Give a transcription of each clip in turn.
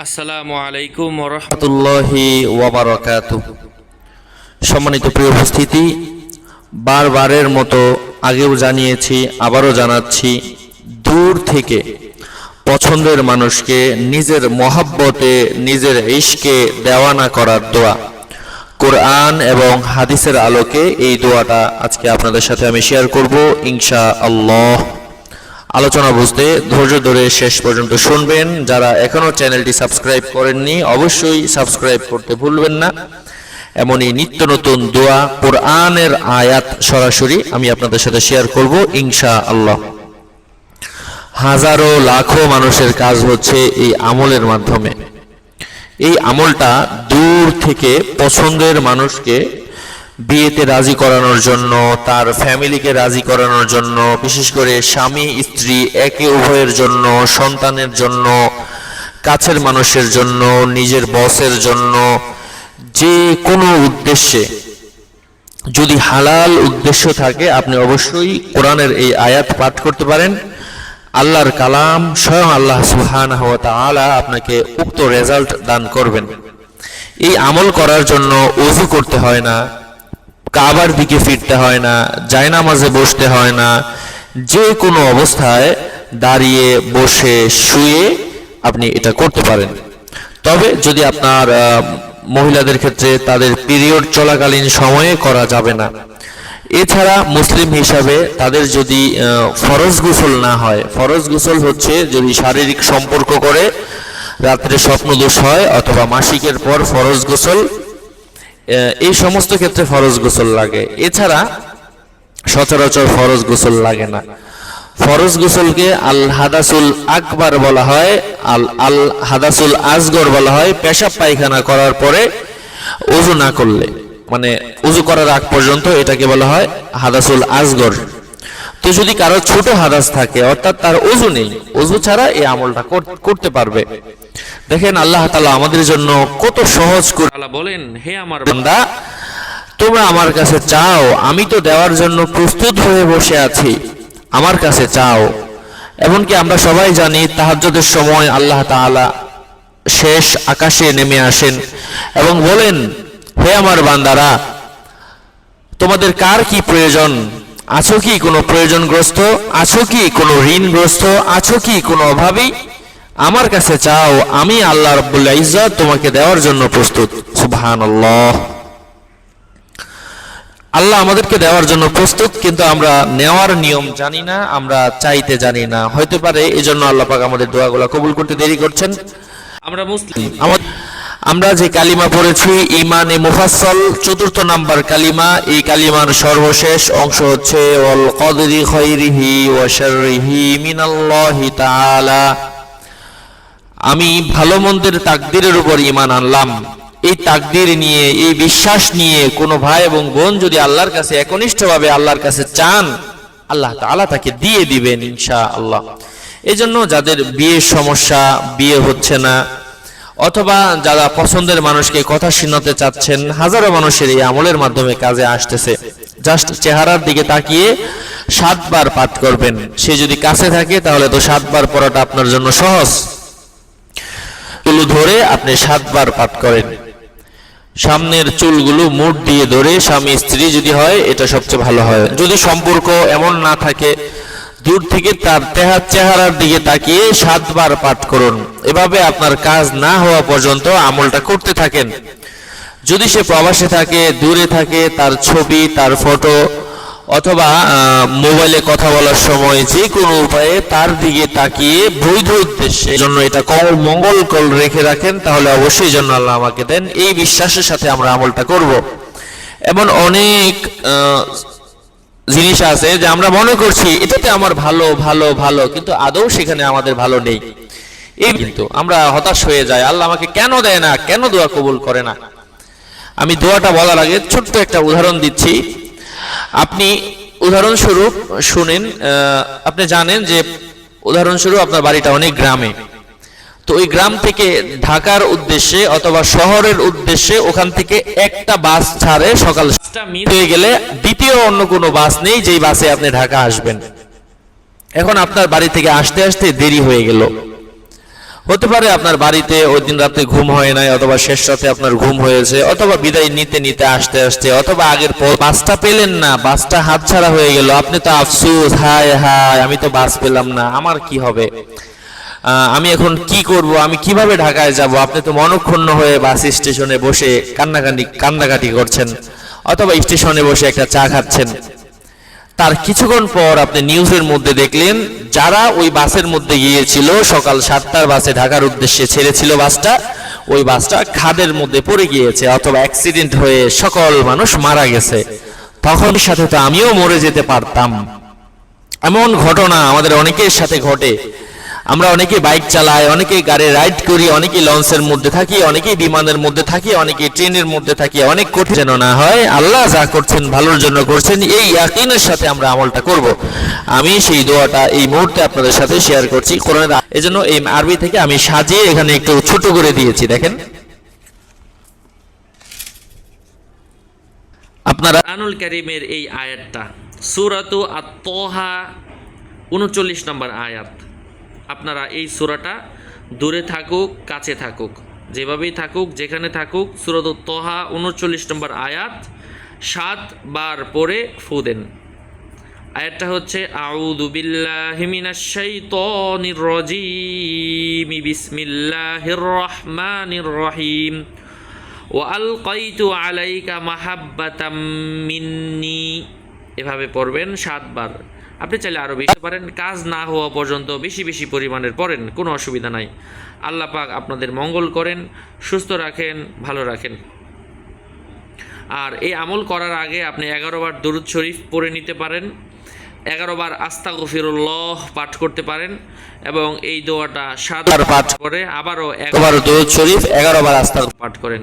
আসসালামু আলাইকুম রহমতুল্লাহ ওয়াবারাকাত সম্মানিত প্রিয় উপস্থিতি, বারবারের মতো আগেও জানিয়েছি, আবারও জানাচ্ছি, দূর থেকে পছন্দের মানুষকে নিজের মহাব্বতে, নিজের ইশকে দেওয়ানা করার দোয়া। কোরআন এবং হাদিসের আলোকে এই দোয়াটা আজকে আপনাদের সাথে আমি শেয়ার করব ইনশা আল্লাহ আলোচনা বুঝতে ধৈর্য ধরে শেষ পর্যন্ত শুনবেন। যারা এখনও চ্যানেলটি সাবস্ক্রাইব করেননি, অবশ্যই সাবস্ক্রাইব করতে ভুলবেন না। এমনই নিত্য নতুন দোয়া, কোরআনের আয়াত সরাসরি আমি আপনাদের সাথে শেয়ার করব ইনশা আল্লাহ হাজারো, লাখো মানুষের কাজ হচ্ছে এই আমলের মাধ্যমে। এই আমলটা দূর থেকে পছন্দের মানুষকে বিয়েতে রাজি করানোর জন্য, তার ফ্যামিলিকে রাজি করানোর জন্য, বিশেষ করে স্বামী, স্ত্রী, একে উভয়ের জন্য, সন্তানের জন্য, কাছের মানুষের জন্য, নিজের বসের জন্য, যে কোনো উদ্দেশ্যে। যদি হালাল উদ্দেশ্য থাকে, আপনি অবশ্যই কোরআনের এই আয়াত পাঠ করতে পারেন। আল্লাহর কালাম স্বয়ং আল্লাহ সুহান তাআলা আপনাকে উক্ত রেজাল্ট দান করবেন। এই আমল করার জন্য ওযু করতে হয় না। কাবার দিকে ফিরতে হয় না, জায়নামাজে বসতে হয় না, যে কোনো অবস্থায় দাঁড়িয়ে বসে শুয়ে আপনি এটা করতে পারেন। তবে যদি আপনার মহিলাদের ক্ষেত্রে তাদের পিরিয়ড চলাকালীন সময়ে করা যাবে না। এছাড়া মুসলিম হিসাবে তাদের যদি ফরজ গোসল না হয়, ফরজ গোসল হচ্ছে যদি শারীরিক সম্পর্ক করে, রাত্রে স্বপ্নদোষ হয় অথবা মাসিকের পর ফরজ গোসল এই সমস্ত ক্ষেত্রে ফরজ গোসল লাগে। এছাড়া সচরাচর ফরজ গোসল লাগে না। ফরজ গোসলকে আল হাদাসুল আকবার বলা হয়, আল আল হাদাসুল আজগর বলা হয়, পেশাব পায়খানা করার পরে ওযু না করলে। মানে ওযু করার আগ পর্যন্ত এটাকে বলা হয় হাদাসুল আজগর তো যদি কারও ছোট হাদাস থাকে, অর্থাৎ তার ওযু নেই ওযু ছাড়া এই আমলটা করতে পারবে। দেখেন আল্লাহ তাআলা আমাদের জন্য কত সহজ করে বলেন হে আমার বান্দা তোমরা আমার কাছে চাও আমি তো দেওয়ার জন্য প্রস্তুত হয়ে বসে আছি। আমার কাছে চাও। এমনকি আমরা সবাই জানি তাহাজ্জুদের সময় আল্লাহ তাআলা শেষ আকাশে নেমে আসেন এবং বলেন হে আমার বান্দারা তোমাদের কার কি প্রয়োজন? আছো কি কোনো প্রয়োজনগ্রস্ত? আছো কি কোনো ঋণগ্রস্ত? আছো কি কোনো অভাবী? আমার কাছে চাও আমি আল্লাহ রাব্বুল ইজ্জত তোমাকে দেওয়ার জন্য প্রস্তুত। সুবহানাল্লাহ। আল্লাহ আমাদেরকে দেওয়ার জন্য প্রস্তুত কিন্তু আমরা নেওয়ার নিয়ম জানি না আমরা চাইতে জানি না। হয়তো পারে এই জন্য আল্লাহ পাক আমাদের দোয়াগুলো কবুল করতে দেরি করছেন। আমরা মুসলিম। আমা- আমরা যে কালিমা পড়েছি ইমানে মুফাসসল চতুর্থ নাম্বার কালিমা। এই কালিমার সর্বশেষ অংশ হচ্ছে ওয়াল কদরি খাইরিহি ওয়া শাররিহি মিনাল্লাহি তাআলা। আমি ভালো মন্দের তাকদিরের উপর ইমান আনলাম। এই তাকদির নিয়ে, এই বিশ্বাস নিয়ে কোনো ভাই এবং বোন যদি আল্লাহর কাছে একনিষ্ঠভাবে আল্লাহর কাছে চান, আল্লাহ তাআলা তাকে দিয়ে দিবেন ইনশা আল্লাহ এই জন্য যাদের বিয়ের সমস্যা, বিয়ে হচ্ছে না, অথবা যারা পছন্দের মানুষকে কথা শোনাতে চাচ্ছেন, হাজারো মানুষের এই আমলের মাধ্যমে কাজে আসতেছে। জাস্ট চেহারার দিকে তাকিয়ে সাতবার পাঠ করবেন। সে যদি কাছে থাকে, তাহলে তো সাতবার পড়াটা আপনার জন্য সহজ। চুল ধরে আপনি সাতবার পাঠ করেন। সামনের চুলগুলো মুঠ দিয়ে ধরে স্বামী স্ত্রী যদি হয়, এটা সবচেয়ে ভালো হয়। যদি সম্পর্ক এমন না থাকে, দূর থেকে তার তেহার চেহারার দিকে তাকিয়ে সাতবার পাঠ করুন। এভাবে আপনার কাজ না হওয়া পর্যন্ত আমলটা করতে থাকেন। যদি সে প্রবাসে থাকে, দূরে থাকে, তার ছবি, তার ফটো অথবা মোবাইলে কথা বলার সময় যে কোনো উপায়ে তার দিকে তাকিয়ে বৈধ উদ্দেশ্যে জন্য এটা কল মঙ্গল কল রেখে রাখেন, তাহলে অবশ্যই জন্য আল্লাহ আমাকে দেন। এই বিশ্বাসের সাথে আমরা আমলটা করব। এমন অনেক জিনিস আছে যে আমরা মনে করছি, এটাতে আমার ভালো ভালো ভালো, কিন্তু আদৌ সেখানে আমাদের ভালো নেই। এই কিন্তু আমরা হতাশ হয়ে যাই, আল্লাহ আমাকে কেন দেয় না, কেন দোয়া কবুল করে না? আমি দোয়াটা বলার আগে ছোট্ট একটা উদাহরণ দিচ্ছি। আপনি উদাহরণস্বরূপ শুনেন আপনি জানেন যে উদাহরণস্বরূপ আপনার বাড়িটা অনেক গ্রামে। তো ওই গ্রাম থেকে ঢাকার উদ্দেশ্যে অথবা শহরের উদ্দেশ্যে ওখান থেকে একটা বাস ছাড়ে সকাল হয়ে গেলে দ্বিতীয় অন্য কোনো বাস নেই যেই বাসে আপনি ঢাকা আসবেন। এখন আপনার বাড়ি থেকে আসতে আসতে দেরি হয়ে গেল। হতে পারে আপনার বাড়িতে ওই দিন রাতে ঘুম হয় নাই, অথবা শেষ রাতে আপনার ঘুম হয়েছে, অথবা বিদায় নিতে নিতে আসতে আসতে, অথবা আগের পর বাসটা পেলেন না, বাসটা হাতছাড়া হয়ে গেল, আপনি তো আফসুস, হায় হায়, আমি তো বাস পেলাম না, আমার কি হবে? আমি এখন কি করব? আমি কীভাবে ঢাকায় যাব? আপনি তো মনক্ষুণ্ণ হয়ে বাস স্টেশনে বসে কান্নাকাটি কান্নাকাটি করছেন, অথবা স্টেশনে বসে একটা চা খাচ্ছেন। তার কিছুক্ষণ পর আপনি নিউজের মধ্যে দেখলেন, যারা ওই বাসের মধ্যে গিয়েছিল, সকাল সাতটার বাসে ঢাকার উদ্দেশ্যে ছেড়েছিল বাসটা, ওই বাসটা খাদের মধ্যে পড়ে গিয়েছে অথবা অ্যাক্সিডেন্ট হয়ে সকল মানুষ মারা গেছে। তখন সাথে তো আমিও মরে যেতে পারতাম। এমন ঘটনা আমাদের অনেকের সাথে ঘটে। আমরা অনেকে বাইক চালাই অনেকে গাড়ি রাইড করি অনেকে লঞ্চের মধ্যে থাকি অনেকে বিমানের মধ্যে থাকি অনেকে ট্রেনের মধ্যে থাকি। অনেক কঠিন যেন না হয়, আল্লাহ যা করছেন ভালোর জন্য করছেন, এই ইয়াকিনের সাথে আমরা আমলটা করব। আমি সেই দোয়াটা এই মুহূর্তে আপনাদের সাথে শেয়ার করছি। কোরআনের এজন্য এই আরবি থেকে আমি সাজিয়ে এখানে একটু ছোট করে দিয়েছি, দেখেন। আপনারা আনুল করিমের এই আয়াতটা, সুরাতু আত্মহা উনচল্লিশ নম্বর আয়াত। আপনারা এই সুরাটা দূরে থাকুক, কাছে থাকুক। যেভাবেই থাকুক, যেখানে থাকুক, সুরত তহা উনচল্লিশ নম্বর আয়াত, সাত বার পরে ফু দেন। আয়াতটা হচ্ছে, আউযু বিল্লাহি মিনাশ শাইতানির রহিম আলাইকা মাহাব্বাতাম মিন্নি। এভাবে পড়বেন সাতবার। আপনি চাইলে আরও বেশি পারেন। কাজ না হওয়া পর্যন্ত বেশি বেশি পরিমাণের পড়েন কোনো অসুবিধা নাই। আল্লাহ পাক আপনাদের মঙ্গল করেন সুস্থ রাখেন ভালো রাখেন। আর এই আমল করার আগে আপনি এগারো বার দরুদ শরীফ পড়ে নিতে পারেন। এগারো বার আস্তা গফিরুল্লাহ পাঠ করতে পারেন এবং এই দোয়াটা সাত বার পাঠ করে আবারও এগারো দরুদ শরীফ এগারো বার আস্তা পাঠ করেন।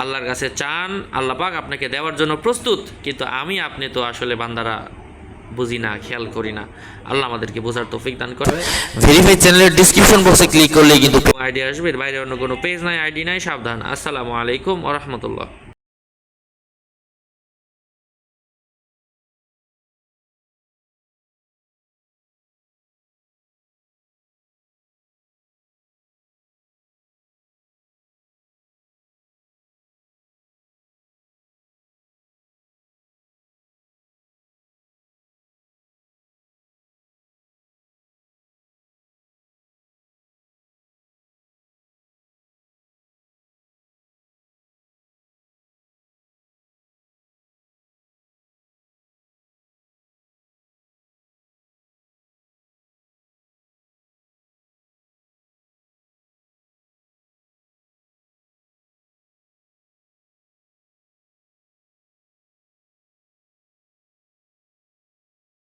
আল্লাহর কাছে চান আল্লাহ পাক আপনাকে দেওয়ার জন্য প্রস্তুত কিন্তু আমি আপনি তো আসলে বান্দারা বুঝি না খেয়াল করি না। আল্লাহ আমাদেরকে বোঝার তৌফিক দান করবে ভেরিফাই চ্যানেলের ডিসক্রিপশন বক্সে ক্লিক করলে কিন্তু আইডি আসবে বাইরে অন্য কোনো পেজ নাই আইডি নাই সাবধান। আসসালামু আলাইকুম ওরহমতুল্লাহ